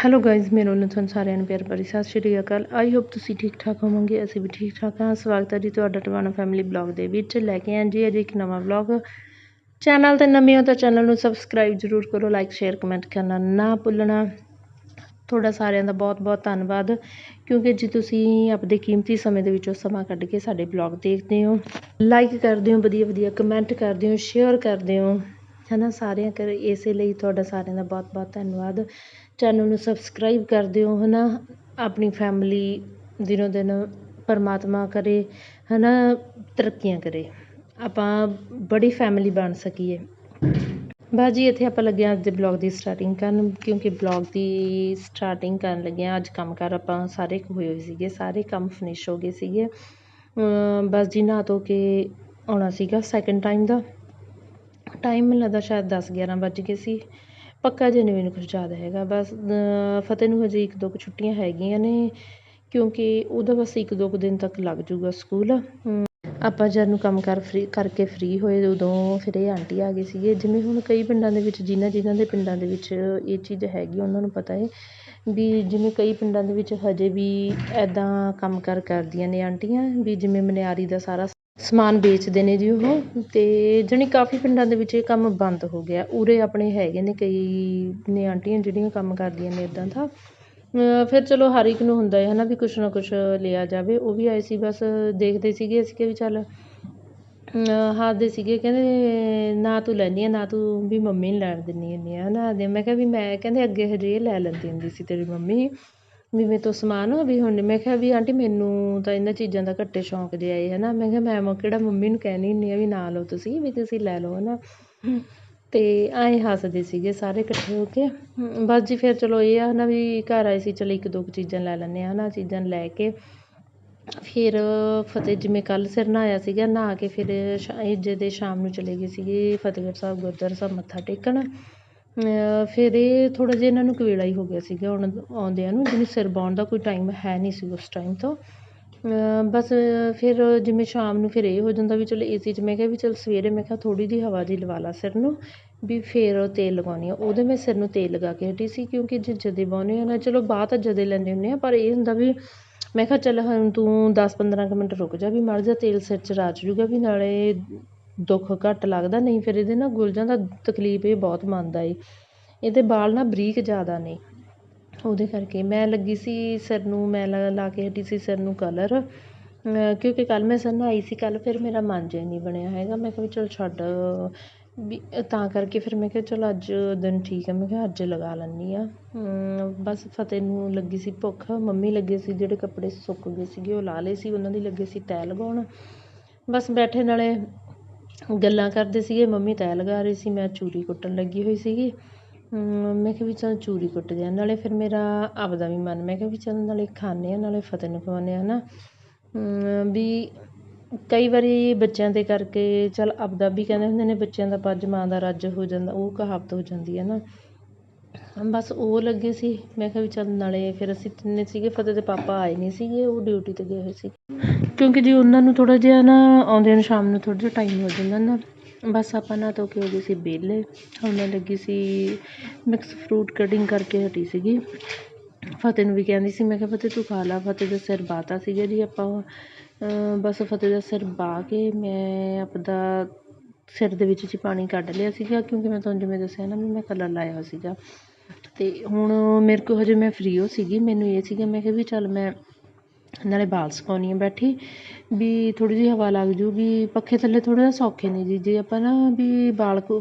Hello guys ਮੇਰੇ ਵੱਲੋਂ ਤੁਹਾਨੂੰ ਸਾਰਿਆਂ ਨੂੰ ਪਿਆਰ ਭਰੀ ਸਤਿ ਸ਼੍ਰੀ ਅਕਾਲ ਆਈ ਹੋਪ ਤੁਸੀਂ ਠੀਕ ਠਾਕ ਹੋਵੋਗੇ ਅਸੀਂ ਵੀ ਠੀਕ ਠਾਕ ਹਾਂ ਸਵਾਗਤ ਹੈ ਜੀ ਤੁਹਾਡਾ ਟਵਾਨਾ ਫੈਮਿਲੀ ਬਲੌਗ ਦੇ ਵਿੱਚ ਲੈ ਕੇ ਆਂ ਜੀ ਅੱਜ ਇੱਕ ਨਵਾਂ ਬਲੌਗ ਚੈਨਲ ਤੇ ਨਵੇਂ ਹੋ ਤਾਂ ਚੈਨਲ ਨੂੰ ਸਬਸਕ੍ਰਾਈਬ ਜ਼ਰੂਰ ਕਰੋ ਲਾਈਕ ਸ਼ੇਅਰ ਕਮੈਂਟ ਕਰਨਾ ਨਾ ਭੁੱਲਣਾ ਤੁਹਾਡਾ ਸਾਰਿਆਂ ਦਾ ਬਹੁਤ ਬਹੁਤ ਧੰਨਵਾਦ ਕਿਉਂਕਿ ਜੀ ਤੁਸੀਂ ਆਪਦੇ ਕੀਮਤੀ ਸਮੇਂ ਦੇ ਵਿੱਚੋਂ ਸਮਾਂ ਕੱਢ ਕੇ ਸਾਡੇ ਬਲੌਗ ਦੇਖਦੇ ਹੋ ਲਾਈਕ ਕਰਦੇ ਹੋ ਵਧੀਆ ਵਧੀਆ ਕਮੈਂਟ ਕਰਦੇ ਹੋ ਸ਼ੇਅਰ ਕਰਦੇ ਹੋ ਹੈ ਨਾ ਸਾਰਿਆਂ ਕਰ, ਇਸੇ ਲਈ ਤੁਹਾਡਾ ਸਾਰਿਆਂ ਦਾ ਬਹੁਤ ਬਹੁਤ ਧੰਨਵਾਦ। ਚੈਨਲ ਨੂੰ ਸਬਸਕ੍ਰਾਈਬ ਕਰ ਦਿਓ ਹੈ ਨਾ ਆਪਣੀ ਫੈਮਿਲੀ ਦਿਨੋ ਦਿਨ ਪਰਮਾਤਮਾ ਕਰੇ ਹੈ ਨਾ ਤਰੱਕੀਆਂ ਕਰੇ। ਆਪਾਂ ਬੜੀ ਫੈਮਿਲੀ ਬਣ ਸਕੀਏ। ਬਸ ਜੀ, ਇੱਥੇ ਆਪਾਂ ਲੱਗੇ ਅੱਜ ਦੇ ਬਲੌਗ ਦੀ ਸਟਾਰਟਿੰਗ ਕਰਨ, ਕਿਉਂਕਿ ਬਲੌਗ ਦੀ ਸਟਾਰਟਿੰਗ ਕਰਨ ਲੱਗੇ ਹਾਂ। ਅੱਜ ਕੰਮ ਕਰ ਆਪਾਂ ਸਾਰੇ ਕੁ ਹੋਏ ਹੋਏ ਸੀਗੇ, ਸਾਰੇ ਕੰਮ ਫਿਨਿਸ਼ ਹੋ ਗਏ ਸੀਗੇ। ਬਸ ਜੀ, ਨਹਾ ਧੋ ਕੇ ਆਉਣਾ ਸੀਗਾ ਸੈਕਿੰਡ ਟਾਈਮ ਦਾ। ਟਾਈਮ ਮੈਨੂੰ ਲੱਗਦਾ ਸ਼ਾਇਦ 10 11 ਵੱਜ ਗਏ ਸੀ। ਪੱਕਾ ਜਿਹਾ ਨਹੀਂ ਮੈਨੂੰ ਕੁਛ ਯਾਦ ਹੈਗਾ। ਬਸ ਫਤਿਹ ਨੂੰ ਹਜੇ ਇੱਕ ਦੋ ਕੁ ਛੁੱਟੀਆਂ ਹੈਗੀਆਂ ਨੇ, ਕਿਉਂਕਿ ਉਹਦਾ ਬਸ ਇੱਕ ਦੋ ਕੁ ਦਿਨ ਤੱਕ ਲੱਗ ਜੂਗਾ ਸਕੂਲ। ਆਪਾਂ ਜਦ ਨੂੰ ਕੰਮ ਕਾਰ ਫਰੀ ਕਰਕੇ ਫਰੀ ਹੋਏ, ਉਦੋਂ ਫਿਰ ਇਹ ਆਂਟੀ ਆ ਗਏ ਸੀਗੇ। ਜਿਵੇਂ ਹੁਣ ਕਈ ਪਿੰਡਾਂ ਦੇ ਵਿੱਚ, ਜਿਨ੍ਹਾਂ ਜਿਨ੍ਹਾਂ ਦੇ ਪਿੰਡਾਂ ਦੇ ਵਿੱਚ ਇਹ ਚੀਜ਼ ਹੈਗੀ, ਉਹਨਾਂ ਨੂੰ ਪਤਾ ਹੈ ਵੀ ਜਿਵੇਂ ਕਈ ਪਿੰਡਾਂ ਦੇ ਵਿੱਚ ਹਜੇ ਵੀ ਇੱਦਾਂ ਕੰਮ ਕਾਰ ਕਰਦੀਆਂ ਨੇ ਆਂਟੀਆਂ, ਵੀ ਜਿਵੇਂ ਮਨਿਆਰੀ ਦਾ ਸਾਰਾ ਸਮਾਨ ਵੇਚਦੇ ਨੇ ਜੀ ਉਹ ਅਤੇ ਜਾਣੀ ਕਾਫੀ ਪਿੰਡਾਂ ਦੇ ਵਿੱਚ ਇਹ ਕੰਮ ਬੰਦ ਹੋ ਗਿਆ। ਉਰੇ ਆਪਣੇ ਹੈਗੇ ਨੇ ਕਈ, ਨੇ ਆਂਟੀਆਂ ਜਿਹੜੀਆਂ ਕੰਮ ਕਰਦੀਆਂ ਨੇ ਇੱਦਾਂ ਦਾ। ਫਿਰ ਚਲੋ ਹਰ ਇੱਕ ਨੂੰ ਹੁੰਦਾ ਹੈ ਨਾ ਵੀ ਕੁਛ ਨਾ ਕੁਛ ਲਿਆ ਜਾਵੇ। ਉਹ ਵੀ ਆਏ ਸੀ ਬਸ ਦੇਖਦੇ ਸੀਗੇ ਅਸੀਂ ਕਿਹਾ ਵੀ ਚੱਲ ਹੱਸਦੇ ਸੀਗੇ। ਕਹਿੰਦੇ ਨਾ ਤੂੰ ਲੈਂਦੀ ਆ, ਨਾ ਤੂੰ ਵੀ ਮੰਮੀ ਨੂੰ ਲੈਣ ਦਿੰਦੀ ਹੁੰਦੀ ਆ ਨਾ ਦੇ ਮੈਂ ਕਿਹਾ ਵੀ ਮੈਂ ਕਹਿੰਦੇ ਅੱਗੇ ਹਜੇ ਇਹ ਲੈ ਲੈਂਦੀ ਹੁੰਦੀ ਸੀ ਤੇਰੀ ਮੰਮੀ। ਵੀ ਮੇਰੇ ਤੋਂ ਸਮਾਨ ਵੀ ਹੁਣ ਮੈਂ ਕਿਹਾ ਵੀ ਆਂਟੀ ਮੈਨੂੰ ਤਾਂ ਇਹਨਾਂ ਚੀਜ਼ਾਂ ਦਾ ਘੱਟੇ ਸ਼ੌਂਕ ਜਿਹਾ ਹੈ ਨਾ ਮੈਂ ਕਿਹਾ ਮੈਂ ਮ ਕਿਹੜਾ ਮੰਮੀ ਨੂੰ ਕਹਿਣੀ ਹੁੰਦੀ ਆ ਵੀ ਨਾ ਲਓ ਤੁਸੀਂ ਵੀ ਤੁਸੀਂ ਲੈ ਲਓ ਨਾ ਤੇ ਐਂ ਹੱਸਦੇ ਸੀਗੇ ਸਾਰੇ ਇਕੱਠੇ ਹੋ ਕੇ। ਬਸ ਜੀ ਫਿਰ ਚਲੋ ਇਹ ਆ ਨਾ ਵੀ ਘਰ ਆਏ ਸੀ ਚਲੋ ਇੱਕ ਦੋ ਕੁ ਚੀਜ਼ਾਂ ਲੈ ਲੈਂਦੇ ਆ ਨਾ ਚੀਜ਼ਾਂ ਲੈ ਕੇ। ਫਿਰ ਫਤਿਹ ਜਿਵੇਂ ਕੱਲ੍ਹ ਸਿਰ ਨਹਾਇਆ ਸੀਗਾ ਨਹਾ ਕੇ ਫਿਰ ਸ਼ਾ ਜਦੋਂ ਸ਼ਾਮ ਨੂੰ ਚਲੇ ਗਏ ਸੀਗੇ ਫਤਿਹਗੜ੍ਹ ਸਾਹਿਬ ਗੁਰਦੁਆਰਾ ਸਾਹਿਬ ਮੱਥਾ ਟੇਕਣ। ਫਿਰ ਇਹ ਥੋੜ੍ਹਾ ਜਿਹਾ ਇਹਨਾਂ ਨੂੰ ਕਵੇਲਾ ਹੀ ਹੋ ਗਿਆ ਸੀਗਾ ਹੁਣ ਆਉਂਦਿਆਂ ਨੂੰ ਜਿਵੇਂ ਸਿਰ ਵਾਹੁਣ ਦਾ ਕੋਈ ਟਾਈਮ ਹੈ ਨਹੀਂ ਸੀ ਉਸ ਟਾਈਮ ਤੋਂ। ਬਸ ਫਿਰ ਜਿਵੇਂ ਸ਼ਾਮ ਨੂੰ ਫਿਰ ਇਹ ਹੋ ਜਾਂਦਾ ਵੀ ਚਲੋ ਏ ਸੀ 'ਚ ਮੈਂ ਕਿਹਾ ਵੀ ਚਲ ਸਵੇਰੇ ਮੈਂ ਕਿਹਾ ਥੋੜ੍ਹੀ ਜਿਹੀ ਹਵਾ ਜਿਹੀ ਲਵਾ ਲਾ ਸਿਰ ਨੂੰ, ਵੀ ਫਿਰ ਤੇਲ ਲਗਾਉਂਦੀ ਹਾਂ ਉਹਦੇ ਮੈਂ ਸਿਰ ਨੂੰ ਤੇਲ ਲਗਾ ਕੇ ਹਟੀ ਸੀ ਕਿਉਂਕਿ ਜੇ ਜਦੇ ਵਾਹੁੰਦੇ ਹਾਂ ਨਾ, ਚਲੋ ਬਾਅਦ ਤਾਂ ਜਦੇ ਲੈਂਦੇ ਹੁੰਦੇ ਹਾਂ ਪਰ ਇਹ ਹੁੰਦਾ ਵੀ ਮੈਂ ਕਿਹਾ ਚੱਲ ਹੁਣ ਤੂੰ 10 15 ਕੁ ਮਿੰਟ ਰੁਕ ਜਾ ਵੀ ਮਾੜਾ ਜਿਹਾ ਤੇਲ ਸਿਰ 'ਚ ਰਚ ਜੂਗਾ ਵੀ ਨਾਲੇ ਦੁੱਖ ਘੱਟ ਲੱਗਦਾ, ਨਹੀਂ ਫਿਰ ਇਹਦੇ ਨਾ ਗੁਲਜਾਂ ਦਾ ਤਕਲੀਫ ਇਹ ਬਹੁਤ ਮੰਨਦਾ ਏ। ਇਹਦੇ ਵਾਲ ਨਾ ਬਰੀਕ ਜ਼ਿਆਦਾ ਨੇ। ਉਹਦੇ ਕਰਕੇ ਮੈਂ ਲੱਗੀ ਸੀ ਸਿਰ ਨੂੰ, ਮੈਂ ਲਾ ਲਾ ਕੇ ਹਟੀ ਸੀ ਸਿਰ ਨੂੰ ਕਲਰ ਕਿਉਂਕਿ ਕੱਲ੍ਹ ਮੈਂ ਸਿਰ ਨਹਾਈ ਸੀ, ਕੱਲ੍ਹ ਫਿਰ ਮੇਰਾ ਮਨ ਜਿਹਾ ਨਹੀਂ ਬਣਿਆ ਹੈਗਾ। ਮੈਂ ਕਿਹਾ ਵੀ ਚਲ ਛੱਡ, ਵੀ ਤਾਂ ਕਰਕੇ ਫਿਰ ਮੈਂ ਕਿਹਾ ਚਲ ਅੱਜ ਦਿਨ ਠੀਕ ਹੈ ਮੈਂ ਕਿਹਾ ਅੱਜ ਲਗਾ ਲੈਂਦੀ ਹਾਂ ਬਸ ਫਤਿਹ ਨੂੰ ਲੱਗੀ ਸੀ ਭੁੱਖ। ਮੰਮੀ ਲੱਗੇ ਸੀ ਜਿਹੜੇ ਕੱਪੜੇ ਸੁੱਕ ਗਏ ਸੀਗੇ, ਉਹ ਲਾ ਲਏ ਸੀ। ਉਹਨਾਂ ਦੀ ਲੱਗੇ ਸੀ ਤੈਅ ਲਗਾਉਣ। ਬਸ ਬੈਠੇ ਨਾਲੇ ਗੱਲਾਂ ਕਰਦੇ ਸੀਗੇ, ਮੰਮੀ ਤੈਅ ਲਗਾ ਰਹੀ ਸੀ, ਮੈਂ ਚੂਰੀ ਕੁੱਟਣ ਲੱਗੀ ਹੋਈ ਸੀਗੀ। ਮੈਂ ਕਿਹਾ ਵੀ ਚੱਲ ਚੂਰੀ ਕੁੱਟਦੇ ਹਾਂ ਨਾਲੇ ਫਿਰ ਮੇਰਾ ਆਪਦਾ ਵੀ ਮਨ, ਮੈਂ ਕਿਹਾ ਵੀ ਚੱਲ ਨਾਲੇ ਖਾਂਦੇ ਹਾਂ ਨਾਲੇ ਫਤਿਹ ਨੂੰ ਖਵਾਉਂਦੇ ਹੈ ਨਾ। ਵੀ ਕਈ ਵਾਰੀ ਬੱਚਿਆਂ ਦੇ ਕਰਕੇ ਚੱਲ ਆਪਦਾ ਵੀ ਕਹਿੰਦੇ ਹੁੰਦੇ ਨੇ, ਬੱਚਿਆਂ ਦਾ ਪੱਜ ਮਾਂ ਦਾ ਰੱਜ ਹੋ ਜਾਂਦਾ, ਉਹ ਕਹਾਵਤ ਹੋ ਜਾਂਦੀ ਹੈ ਨਾ। ਬਸ ਉਹ ਲੱਗੇ ਸੀ। ਮੈਂ ਕਿਹਾ ਵੀ ਚੱਲ ਨਾਲੇ ਫਿਰ ਅਸੀਂ ਤਿੰਨੇ ਸੀਗੇ, ਫਤਿਹ ਦੇ ਪਾਪਾ ਆਏ ਨਹੀਂ ਸੀਗੇ, ਉਹ ਡਿਊਟੀ 'ਤੇ ਗਏ ਹੋਏ ਸੀ। ਕਿਉਂਕਿ ਜੀ ਉਹਨਾਂ ਨੂੰ ਥੋੜ੍ਹਾ ਜਿਹਾ ਨਾ ਆਉਂਦਿਆਂ ਨੂੰ ਸ਼ਾਮ ਨੂੰ ਥੋੜ੍ਹਾ ਜਿਹਾ ਟਾਈਮ ਹੋ ਜਾਂਦਾ ਨਾ, ਬਸ ਆਪਾਂ ਨਾ ਧੋ ਕੇ ਹੋ ਗਏ ਸੀ ਵਿਹਲੇ। ਹੁਣ ਮੈਂ ਲੱਗੀ ਸੀ ਮਿਕਸ ਫਰੂਟ ਕਟਿੰਗ ਕਰਕੇ ਹਟੀ ਸੀਗੀ। ਫਤਿਹ ਨੂੰ ਵੀ ਕਹਿੰਦੀ ਸੀ, ਮੈਂ ਕਿਹਾ, ਫਤਿਹ ਤੂੰ ਖਾ ਲਾ, ਫਤਿਹ ਦਾ ਸਿਰ ਬਾਤਾ ਸੀਗਾ ਜੀ ਆਪਾਂ। ਬਸ ਫਤਿਹ ਦਾ ਸਿਰ ਬਾ ਕੇ ਮੈਂ ਆਪਦਾ ਸਿਰ ਦੇ ਵਿੱਚ ਜੀ ਪਾਣੀ ਕੱਢ ਲਿਆ ਸੀਗਾ, ਕਿਉਂਕਿ ਮੈਂ ਤੁਹਾਨੂੰ ਜਿਵੇਂ ਦੱਸਿਆ ਨਾ ਵੀ ਮੈਂ ਕਲਰ ਲਾਇਆ ਸੀਗਾ। ਅਤੇ ਹੁਣ ਮੇਰੇ ਕੋਲ ਹਜੇ ਮੈਂ ਫਰੀ ਹੋ ਸੀਗੀ, ਮੈਨੂੰ ਇਹ ਸੀਗਾ, ਮੈਂ ਕਿਹਾ ਵੀ ਚੱਲ ਮੈਂ ਨਾਲੇ ਬਾਲ ਸੁਕਾਉਂਦੀ ਹਾਂ ਬੈਠੀ, ਵੀ ਥੋੜ੍ਹੀ ਜਿਹੀ ਹਵਾ ਲੱਗ ਜੂਗੀ ਪੱਖੇ ਥੱਲੇ ਥੋੜ੍ਹਾ ਜਿਹਾ ਸੌਖੇ ਨੇ ਜੀ, ਜੇ ਆਪਾਂ ਨਾ ਵੀ ਬਾਲ ਕੋ,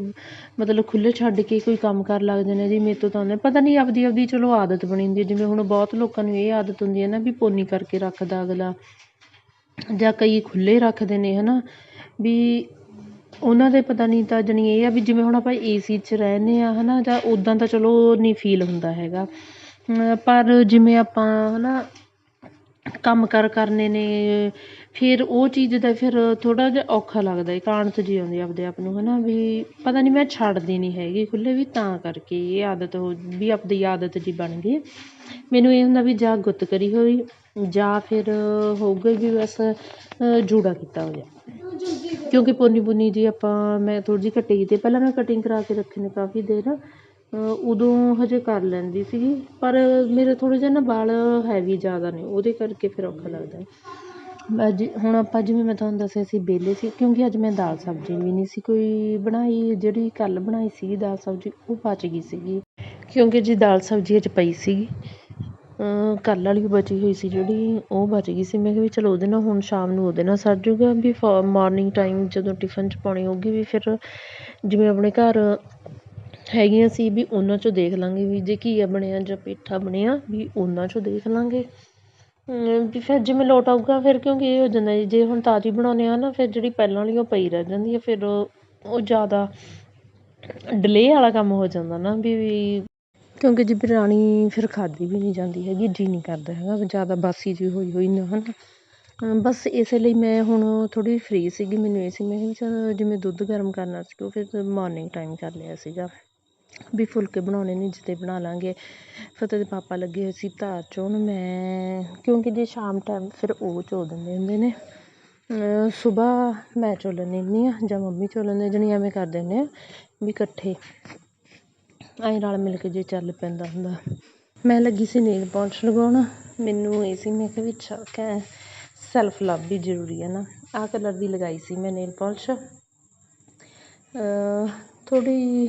ਮਤਲਬ ਖੁੱਲ੍ਹੇ ਛੱਡ ਕੇ ਕੋਈ ਕੰਮ ਕਰ ਲੱਗਦੇ ਨੇ ਜੀ, ਮੇਰੇ ਤੋਂ ਤਾਂ ਆਉਂਦੇ ਪਤਾ ਨਹੀਂ ਆਪਦੀ ਆਪਦੀ ਚਲੋ ਆਦਤ ਬਣੀ ਹੁੰਦੀ ਹੈ ਜਿਵੇਂ ਹੁਣ ਬਹੁਤ ਲੋਕਾਂ ਨੂੰ ਇਹ ਆਦਤ ਹੁੰਦੀ ਹੈ ਨਾ ਵੀ ਪੋਨੀ ਕਰਕੇ ਰੱਖਦਾ ਅਗਲਾ, ਜਾਂ ਕਈ ਖੁੱਲ੍ਹੇ ਰੱਖਦੇ ਨੇ ਹੈ ਨਾ ਵੀ ਉਹਨਾਂ ਦੇ ਪਤਾ ਨਹੀਂ ਤਾਂ ਜਾਣੀ ਇਹ ਆ ਵੀ ਜਿਵੇਂ ਹੁਣ ਆਪਾਂ ਏ ਸੀ 'ਚ ਰਹਿੰਦੇ ਹਾਂ ਹੈ ਨਾ ਜਾਂ ਉੱਦਾਂ ਤਾਂ ਚਲੋ ਨਹੀਂ ਫੀਲ ਹੁੰਦਾ ਹੈਗਾ। ਪਰ ਜਿਵੇਂ ਆਪਾਂ ਹੈ ਨਾ ਕੰਮ ਕਾਰ ਕਰਨੇ ਨੇ, ਫਿਰ ਉਹ ਚੀਜ਼ ਦਾ ਫਿਰ ਥੋੜ੍ਹਾ ਜਿਹਾ ਔਖਾ ਲੱਗਦਾ ਹੈ ਕਾਣਤ ਜਿਹੀ ਆਉਂਦੀ ਆਪਦੇ ਆਪ ਨੂੰ ਹੈ ਨਾ ਵੀ ਪਤਾ ਨਹੀਂ ਮੈਂ ਛੱਡਦੀ ਨਹੀਂ ਹੈਗੀ ਖੁੱਲ੍ਹੇ ਵੀ ਤਾਂ ਕਰਕੇ ਇਹ ਆਦਤ ਹੋ, ਵੀ ਆਪਦੀ ਆਦਤ ਜਿਹੀ ਬਣ ਗਈ ਮੈਨੂੰ ਇਹ ਹੁੰਦਾ ਵੀ ਜਾਂ ਗੁੱਤ ਕਰੀ ਹੋਈ, ਜਾਂ ਫਿਰ ਹੋਊਗਾ ਵੀ ਬਸ ਜੂੜਾ ਕੀਤਾ ਹੋਇਆ। ਕਿਉਂਕਿ ਪੋਨੀ ਪੁੰਨੀ ਜੀ ਆਪਾਂ, ਮੈਂ ਥੋੜ੍ਹੀ ਜਿਹੀ ਕੱਟੀ ਕੀਤੀ ਪਹਿਲਾਂ ਮੈਂ ਕਟਿੰਗ ਕਰਾ ਕੇ ਰੱਖੇ ਨੇ ਕਾਫੀ ਦੇਰ। ਉਦੋਂ ਹਜੇ ਕਰ ਲੈਂਦੀ ਸੀਗੀ, ਪਰ ਮੇਰੇ ਥੋੜ੍ਹੇ ਜਿਹੇ ਨਾ ਵਾਲ ਹੈਵੀ ਜ਼ਿਆਦਾ ਨੇ, ਉਹਦੇ ਕਰਕੇ ਫਿਰ ਔਖਾ ਲੱਗਦਾ ਹੈ। ਅੱਜ ਹੁਣ ਆਪਾਂ ਜਿਵੇਂ ਮੈਂ ਤੁਹਾਨੂੰ ਦੱਸਿਆ ਸੀ ਵਿਹਲੇ ਸੀ, ਕਿਉਂਕਿ ਅੱਜ ਮੈਂ ਦਾਲ ਸਬਜ਼ੀ ਵੀ ਨਹੀਂ ਸੀ ਕੋਈ ਬਣਾਈ, ਜਿਹੜੀ ਕੱਲ੍ਹ ਬਣਾਈ ਸੀਗੀ ਦਾਲ ਸਬਜ਼ੀ, ਉਹ ਬਚ ਗਈ ਸੀਗੀ। ਕਿਉਂਕਿ ਜੀ ਦਾਲ ਸਬਜ਼ੀ ਅੱਜ ਪਈ ਸੀਗੀ। ਕੱਲ੍ਹ ਵਾਲੀ ਬਚੀ ਹੋਈ ਸੀ ਜਿਹੜੀ, ਉਹ ਬਚ ਗਈ ਸੀ। ਮੈਂ ਕਿਹਾ ਵੀ ਚਲੋ ਉਹਦੇ ਨਾਲ ਹੁਣ ਸ਼ਾਮ ਨੂੰ ਉਹਦੇ ਨਾਲ ਸਰ ਜੂਗਾ ਵੀ ਫ ਮੋਰਨਿੰਗ ਟਾਈਮ ਜਦੋਂ ਟਿਫਨ 'ਚ ਪਾਉਣੀ ਹੋਊਗੀ ਵੀ ਫਿਰ ਜਿਵੇਂ ਆਪਣੇ ਘਰ ਹੈਗੀਆਂ ਸੀ ਵੀ ਉਹਨਾਂ 'ਚੋਂ ਦੇਖ ਲਾਂਗੇ ਵੀ ਜੇ ਘੀਆ ਬਣਿਆ ਜਾਂ ਪੇਠਾ ਬਣਿਆ ਵੀ ਉਹਨਾਂ 'ਚੋਂ ਦੇਖ ਲਾਂਗੇ। ਵੀ ਫਿਰ ਜਿਵੇਂ ਲੋਟ ਆਊਗਾ ਫਿਰ ਕਿਉਂਕਿ ਇਹ ਹੋ ਜਾਂਦਾ ਜੇ ਹੁਣ ਤਾਜ਼ੀ ਬਣਾਉਂਦੇ ਹਾਂ ਨਾ ਫਿਰ ਜਿਹੜੀ ਪਹਿਲਾਂ ਵਾਲੀ ਉਹ ਪਈ ਰਹਿ ਜਾਂਦੀ ਹੈ ਫਿਰ ਉਹ ਜ਼ਿਆਦਾ ਡਿਲੇਅ ਵਾਲਾ ਕੰਮ ਹੋ ਜਾਂਦਾ ਨਾ ਵੀ ਕਿਉਂਕਿ ਜੇ ਬਿਰਯਾਨੀ ਫਿਰ ਖਾਧੀ ਵੀ ਨਹੀਂ ਜਾਂਦੀ ਹੈਗੀ ਜੀਅ ਨਹੀਂ ਕਰਦਾ ਹੈਗਾ ਜ਼ਿਆਦਾ ਬਾਸੀ ਜਿਹੀ ਹੋਈ ਹੋਈ ਨਾ ਹੈ ਨਾ ਬਸ ਇਸੇ ਲਈ ਮੈਂ ਹੁਣ ਥੋੜ੍ਹੀ ਫਰੀ ਸੀਗੀ, ਮੈਨੂੰ ਇਹ ਸੀ, ਮੈਂ ਕਿਹਾ ਚੱਲ ਜਿਵੇਂ ਦੁੱਧ ਗਰਮ ਕਰਨਾ ਸੀ, ਉਹ ਫਿਰ ਮਾਰਨਿੰਗ ਟਾਈਮ ਕਰ ਲਿਆ ਸੀਗਾ। ਵੀ ਫੁਲਕੇ ਬਣਾਉਣੇ ਨੇ, ਜਿੱਤੇ ਬਣਾ ਲਾਂਗੇ। ਫਤਿਹ ਦੇ ਪਾਪਾ ਲੱਗੇ ਹੋਏ ਸੀ ਧਾਰ ਚੋਣ, ਮੈਂ ਕਿਉਂਕਿ ਜੇ ਸ਼ਾਮ ਟਾਈਮ ਫਿਰ ਉਹ ਚੋ ਦਿੰਦੇ ਹੁੰਦੇ ਨੇ। ਸੁਬਾਹ ਮੈਂ ਚੋ ਲੈਂਦੀ ਹੁੰਦੀ ਹਾਂ ਜਾਂ ਮੰਮੀ ਚੋ ਲੈਂਦੇ ਜਣੀ ਐਵੇਂ ਕਰ ਦਿੰਦੇ ਹਾਂ ਵੀ ਇਕੱਠੇ। ਐਂ ਰਲ ਮਿਲ ਕੇ ਜੇ ਚੱਲ ਪੈਂਦਾ ਹੁੰਦਾ। ਮੈਂ ਲੱਗੀ ਸੀ ਨੇਲ ਪੋਲਿਸ਼ ਲਗਾਉਣ। ਮੈਨੂੰ ਇਹ ਸੀ, ਮੈਂ ਕਿਹਾ ਵੀ ਅੱਛਾ ਸੈਲਫ ਲਵ ਵੀ ਜ਼ਰੂਰੀ ਹੈ ਨਾ। ਆਹ ਕਲਰ ਦੀ ਲਗਾਈ ਸੀ ਮੈਂ ਨੇਲ ਪੋਲਿਸ਼। ਥੋੜ੍ਹੀ,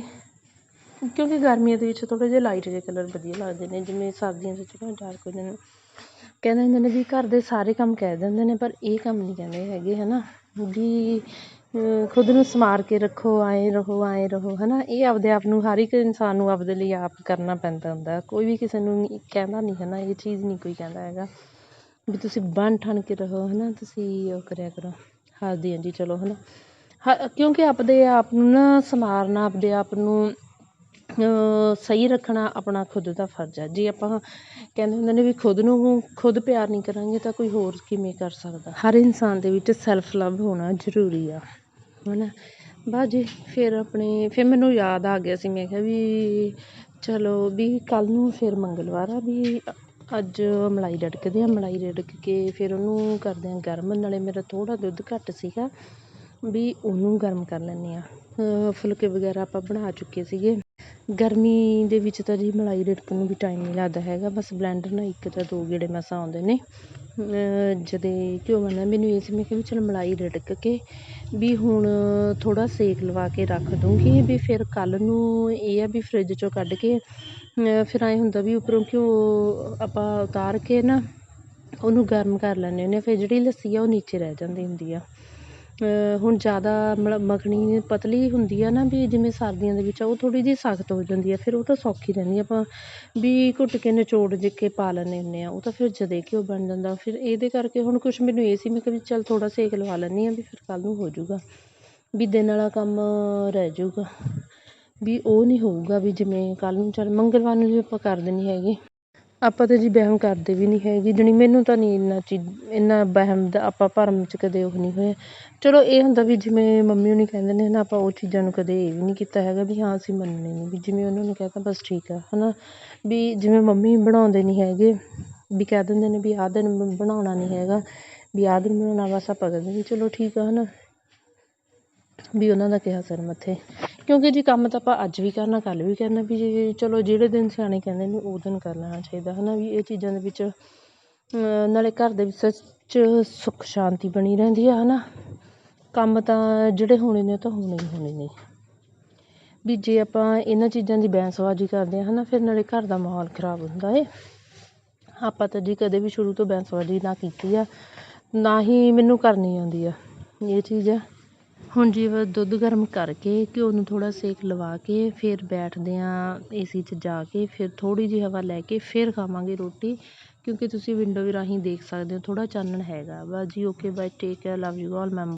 ਕਿਉਂਕਿ ਗਰਮੀਆਂ ਦੇ ਵਿੱਚ ਥੋੜ੍ਹੇ ਜਿਹੇ ਲਾਈਟ ਜਿਹੇ ਕਲਰ ਵਧੀਆ ਲੱਗਦੇ ਨੇ, ਜਿਵੇਂ ਸਰਦੀਆਂ 'ਚ ਥੋੜ੍ਹਾ ਡਾਰਕ ਹੋ ਜਾਂਦੇ ਨੇ। ਕਹਿੰਦੇ ਹੁੰਦੇ ਨੇ ਵੀ ਘਰ ਦੇ ਸਾਰੇ ਕੰਮ ਕਹਿ ਦਿੰਦੇ ਨੇ, ਪਰ ਇਹ ਕੰਮ ਨਹੀਂ ਕਹਿੰਦੇ ਹੈਗੇ ਹੈ ਨਾ ਵੀ ਖੁਦ ਨੂੰ ਸੰਵਾਰ ਕੇ ਰੱਖੋ ਐਂ ਰਹੋ, ਆਏਂ ਰਹੋ ਹੈ ਨਾ ਇਹ ਆਪਦੇ ਆਪ ਨੂੰ, ਹਰ ਇੱਕ ਇਨਸਾਨ ਨੂੰ ਆਪਦੇ ਲਈ ਆਪ ਕਰਨਾ ਪੈਂਦਾ ਹੁੰਦਾ। ਕੋਈ ਵੀ ਕਿਸੇ ਨੂੰ ਕਹਿੰਦਾ ਨਹੀਂ ਹੈ ਨਾ ਇਹ ਚੀਜ਼ ਨਹੀਂ ਕੋਈ ਕਹਿੰਦਾ ਹੈਗਾ। ਵੀ ਤੁਸੀਂ ਬਣ ਠਣ ਕੇ ਰਹੋ ਹੈ ਨਾ ਤੁਸੀਂ ਉਹ ਕਰਿਆ ਕਰੋ। ਹਾਂਜੀ ਹਾਂਜੀ ਚਲੋ ਹੈ ਨਾ ਕਿਉਂਕਿ ਆਪਦੇ ਆਪ ਨੂੰ ਨਾ ਸੰਵਾਰਨਾ ਆਪਦੇ ਆਪ ਨੂੰ ਸਹੀ ਰੱਖਣਾ ਆਪਣਾ ਖੁਦ ਦਾ ਫਰਜ਼ ਹੈ। ਜੇ ਆਪਾਂ ਕਹਿੰਦੇ ਹੁੰਦੇ ਨੇ ਵੀ ਖੁਦ ਨੂੰ ਖੁਦ ਪਿਆਰ ਨਹੀਂ ਕਰਾਂਗੇ ਤਾਂ ਕੋਈ ਹੋਰ ਕਿਵੇਂ ਕਰ ਸਕਦਾ? ਹਰ ਇਨਸਾਨ ਦੇ ਵਿੱਚ ਸੈਲਫ ਲਵ ਹੋਣਾ ਜ਼ਰੂਰੀ ਆ। ਹੈ ਨਾ ਬਸ ਜੀ, ਫਿਰ ਆਪਣੇ, ਫਿਰ ਮੈਨੂੰ ਯਾਦ ਆ ਗਿਆ ਸੀ। ਮੈਂ ਕਿਹਾ ਵੀ ਚਲੋ ਵੀ ਕੱਲ੍ਹ ਨੂੰ ਫਿਰ ਮੰਗਲਵਾਰ ਆ ਵੀ ਅੱਜ ਮਲਾਈ ਰਿੜਕਦੇ ਆ। ਮਲਾਈ ਰਿੜਕ ਕੇ ਫਿਰ ਉਹਨੂੰ ਕਰਦੇ ਆ ਗਰਮ। ਨਾਲੇ ਮੇਰਾ ਥੋੜ੍ਹਾ ਦੁੱਧ ਘੱਟ ਸੀਗਾ। ਵੀ ਉਹਨੂੰ ਗਰਮ ਕਰ ਲੈਂਦੇ ਹਾਂ ਫੁਲਕੇ ਵਗੈਰਾ ਆਪਾਂ ਬਣਾ ਚੁੱਕੇ ਸੀਗੇ। ਗਰਮੀ ਦੇ ਵਿੱਚ ਤਾਂ ਜੀ ਮਲਾਈ ਰਿੜਕਣ ਨੂੰ ਵੀ ਟਾਈਮ ਨਹੀਂ ਲੱਗਦਾ ਹੈਗਾ, ਬਸ ਬਲੈਂਡਰ ਨਾਲ ਇੱਕ ਜਾਂ ਦੋ ਗੇੜੇ ਮਸਾਂ ਆਉਂਦੇ ਨੇ। ਜਦੋਂ ਘਿਓ ਬਣਨਾ ਮੈਨੂੰ ਇਹ ਸੀ, ਮੈਂ ਕਿਹਾ ਵੀ ਚਲ ਮਲਾਈ ਰਿੜਕ ਕੇ ਵੀ ਹੁਣ ਥੋੜ੍ਹਾ ਸੇਕ ਲਵਾ ਕੇ ਰੱਖ ਦੂੰਗੀ ਵੀ ਫਿਰ ਕੱਲ੍ਹ ਨੂੰ ਇਹ ਆ ਵੀ ਫਰਿੱਜ 'ਚੋਂ ਕੱਢ ਕੇ ਫਿਰ ਐਂ ਹੁੰਦਾ ਵੀ ਉੱਪਰੋਂ ਘਿਓ ਆਪਾਂ ਉਤਾਰ ਕੇ ਨਾ ਉਹਨੂੰ ਗਰਮ ਕਰ ਲੈਂਦੇ ਹੁੰਦੇ ਫਿਰ ਜਿਹੜੀ ਲੱਸੀ ਆ ਉਹ ਨੀਚੇ ਰਹਿ ਜਾਂਦੀ ਹੁੰਦੀ ਆ। ਹੁਣ ਜ਼ਿਆਦਾ ਮਤਲਬ ਮੱਖਣੀ ਪਤਲੀ ਹੁੰਦੀ ਆ ਨਾ ਵੀ ਜਿਵੇਂ ਸਰਦੀਆਂ ਦੇ ਵਿੱਚ ਉਹ ਥੋੜ੍ਹੀ ਜਿਹੀ ਸਖਤ ਹੋ ਜਾਂਦੀ ਆ, ਫਿਰ ਉਹ ਤਾਂ ਸੌਖੀ ਰਹਿੰਦੀ ਆਪਾਂ ਵੀ ਘੁੱਟ ਕੇ ਨਿਚੋੜ ਜੇ ਕੇ ਪਾ ਲੈਂਦੇ ਹੁੰਦੇ ਹਾਂ ਉਹ ਤਾਂ ਫਿਰ ਜਦੇ ਘਿਓ ਬਣ ਜਾਂਦਾ। ਫਿਰ ਇਹਦੇ ਕਰਕੇ ਹੁਣ ਕੁਛ ਮੈਨੂੰ ਇਹ ਸੀ, ਮੈਂ ਕਿਹਾ ਵੀ ਚੱਲ ਥੋੜ੍ਹਾ ਸੇਕ ਲਵਾ ਲੈਂਦੀ ਹਾਂ ਵੀ ਫਿਰ ਕੱਲ੍ਹ ਨੂੰ ਹੋ ਜਾਊਗਾ। ਵੀ ਦਿਨ ਵਾਲਾ ਕੰਮ ਰਹਿ ਜੂਗਾ ਵੀ ਉਹ ਨਹੀਂ ਹੋਊਗਾ ਵੀ ਜਿਵੇਂ ਕੱਲ੍ਹ ਨੂੰ ਚੱਲ ਮੰਗਲਵਾਰ ਨੂੰ ਵੀ ਆਪਾਂ ਕਰ ਦਿੰਦੇ ਹੈਗੇ। ਆਪਾਂ ਤਾਂ ਜੀ ਵਹਿਮ ਕਰਦੇ ਵੀ ਨਹੀਂ ਹੈਗੇ, ਜਾਣੀ ਮੈਨੂੰ ਤਾਂ ਨਹੀਂ ਇੰਨਾ ਚੀਜ਼, ਇੰਨਾ ਵਹਿਮ ਦਾ ਆਪਾਂ ਭਰਮ 'ਚ ਕਦੇ ਉਹ ਨਹੀਂ ਹੋਏ ਚਲੋ ਇਹ ਹੁੰਦਾ ਵੀ ਜਿਵੇਂ ਮੰਮੀ ਹੁਣੀ ਕਹਿੰਦੇ ਨੇ ਨਾ ਆਪਾਂ ਉਹ ਚੀਜ਼ਾਂ ਨੂੰ ਕਦੇ ਇਹ ਵੀ ਨਹੀਂ ਕੀਤਾ ਹੈਗਾ ਵੀ ਹਾਂ, ਅਸੀਂ ਮੰਨਣੇ ਨਹੀਂ ਵੀ ਜਿਵੇਂ ਉਹਨਾਂ ਨੇ ਕਹਿਤਾ ਬਸ ਠੀਕ ਆ ਹੈ ਨਾ ਵੀ ਜਿਵੇਂ ਮੰਮੀ ਬਣਾਉਂਦੇ ਨਹੀਂ ਹੈਗੇ, ਵੀ ਕਹਿ ਦਿੰਦੇ ਨੇ ਵੀ ਆਹ ਦਿਨ ਬਣਾਉਣਾ ਨਹੀਂ ਹੈਗਾ, ਵੀ ਆਹ ਦਿਨ ਬਣਾਉਣਾ, ਬਸ ਆਪਾਂ ਕਹਿੰਦੇ ਵੀ ਚਲੋ ਠੀਕ ਆ ਹੈ ਨਾ ਵੀ ਉਹਨਾਂ ਦਾ ਕਿਹਾ ਸਿਰ ਮੱਥੇ। ਕਿਉਂਕਿ ਜੀ ਕੰਮ ਤਾਂ ਆਪਾਂ ਅੱਜ ਵੀ ਕਰਨਾ, ਕੱਲ੍ਹ ਵੀ ਕਰਨਾ, ਵੀ ਜੇ ਚਲੋ ਜਿਹੜੇ ਦਿਨ ਸਿਆਣੇ ਕਹਿੰਦੇ ਨੇ, ਉਹ ਦਿਨ ਕਰ ਲੈਣਾ ਚਾਹੀਦਾ ਹੈ ਨਾ ਵੀ ਇਹ ਚੀਜ਼ਾਂ ਦੇ ਵਿੱਚ ਨਾਲੇ ਘਰ ਦੇ ਵਿੱਚ ਸੁੱਖ ਸ਼ਾਂਤੀ ਬਣੀ ਰਹਿੰਦੀ ਆ ਹੈ ਨਾ ਕੰਮ ਤਾਂ ਜਿਹੜੇ ਹੋਣੇ ਨੇ ਉਹ ਤਾਂ ਹੋਣੇ ਹੀ ਹੋਣੇ ਨੇ। ਵੀ ਜੇ ਆਪਾਂ ਇਹਨਾਂ ਚੀਜ਼ਾਂ ਦੀ ਬੈਂਸਬਾਜ਼ੀ ਕਰਦੇ ਹਾਂ ਹੈ ਨਾ ਫਿਰ ਨਾਲੇ ਘਰ ਦਾ ਮਾਹੌਲ ਖਰਾਬ ਹੁੰਦਾ ਏ। ਆਪਾਂ ਤਾਂ ਜੀ ਕਦੇ ਵੀ ਸ਼ੁਰੂ ਤੋਂ ਬੈਂਸਬਾਜ਼ੀ ਨਾ ਕੀਤੀ ਆ, ਨਾ ਹੀ ਮੈਨੂੰ ਕਰਨੀ ਆਉਂਦੀ ਆ, ਇਹ ਚੀਜ਼ ਆ। ਹੁਣ ਜੀ ਦੁੱਧ ਗਰਮ ਕਰਕੇ ਘਿਓ ਨੂੰ ਥੋੜ੍ਹਾ ਸੇਕ ਲਵਾ ਕੇ ਫਿਰ ਬੈਠਦੇ ਹਾਂ ਏ ਸੀ 'ਚ ਜਾ ਕੇ, ਫਿਰ ਥੋੜ੍ਹੀ ਜਿਹੀ ਹਵਾ ਲੈ ਕੇ ਫਿਰ ਖਾਵਾਂਗੇ ਰੋਟੀ, ਕਿਉਂਕਿ ਤੁਸੀਂ ਵਿੰਡੋ ਰਾਹੀਂ ਦੇਖ ਸਕਦੇ ਹੋ, ਥੋੜ੍ਹਾ ਚਾਨਣ ਹੈਗਾ ਵਾ। ਜੀ okay bye take care love you all ma'am